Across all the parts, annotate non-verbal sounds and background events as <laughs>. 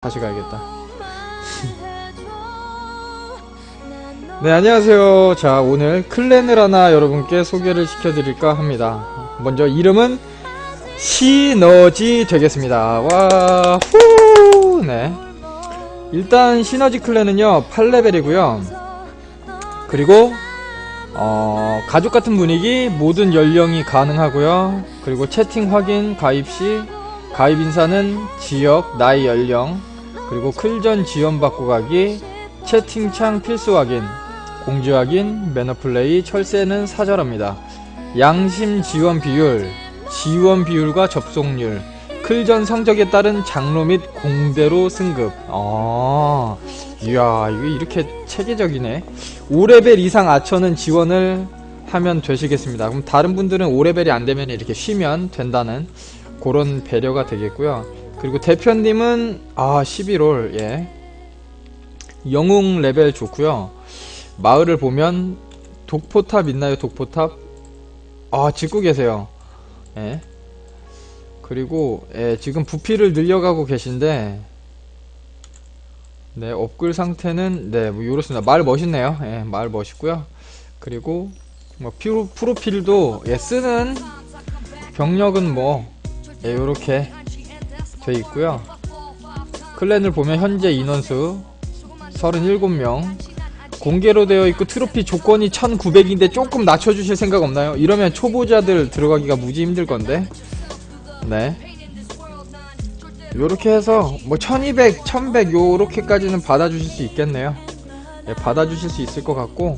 다시 가야겠다. <laughs> 네, 안녕하세요. 자, 오늘 클랜을 하나 여러분께 소개를 시켜드릴까 합니다. 먼저 이름은 시너지 되겠습니다. 와, 후! 네. 일단 시너지 클랜은요, 8레벨이고요. 그리고, 어, 가족 같은 분위기, 모든 연령이 가능하고요. 그리고 채팅 확인, 가입 시, 가입 인사는 지역, 나이, 연령, 그리고 클전 지원 받고 가기, 채팅창 필수 확인, 공지 확인, 매너 플레이, 철새는 사절합니다. 양심 지원 비율, 지원 비율과 접속률, 클전 성적에 따른 장로 및 공대로 승급. 아, 이야, 이거 이렇게 체계적이네. 5레벨 이상 아처는 지원을 하면 되시겠습니다. 그럼 다른 분들은 5레벨이 안 되면 이렇게 쉬면 된다는 그런 배려가 되겠고요. 그리고 대표님은 아 11월 예 영웅 레벨 좋고요. 마을을 보면 독포탑 있나요? 독포탑 아 짓고 계세요. 예 그리고 예, 지금 부피를 늘려가고 계신데 네 업글 상태는 네뭐 이렇습니다. 마을 멋있네요. 예 마을 멋있고요. 그리고 뭐 프로, 프로필도 예 쓰는 병력은 뭐 예, 요렇게 돼 있고요. 클랜을 보면 현재 인원수 37명 공개로 되어 있고 트로피 조건이 1900인데 조금 낮춰주실 생각 없나요? 이러면 초보자들 들어가기가 무지 힘들 건데 네 요렇게 해서 뭐 1200, 1100 요렇게까지는 받아주실 수 있겠네요 네, 받아주실 수 있을 것 같고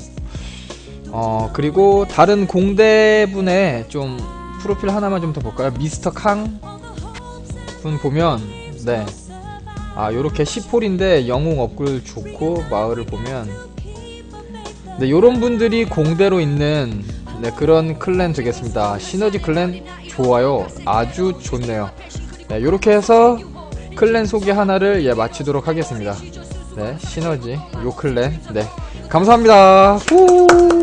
어 그리고 다른 공대분의 좀 프로필 하나만 좀 더 볼까요? 미스터 캉 분 보면 네. 아 요렇게 10홀인데 영웅 업글 좋고 마을을 보면. 네 요런 분들이 공대로 있는 네 그런 클랜 되겠습니다. 시너지 클랜 좋아요. 아주 좋네요. 네 요렇게 해서 클랜 소개 하나를 예 마치도록 하겠습니다. 네 시너지 요 클랜. 네 감사합니다. 후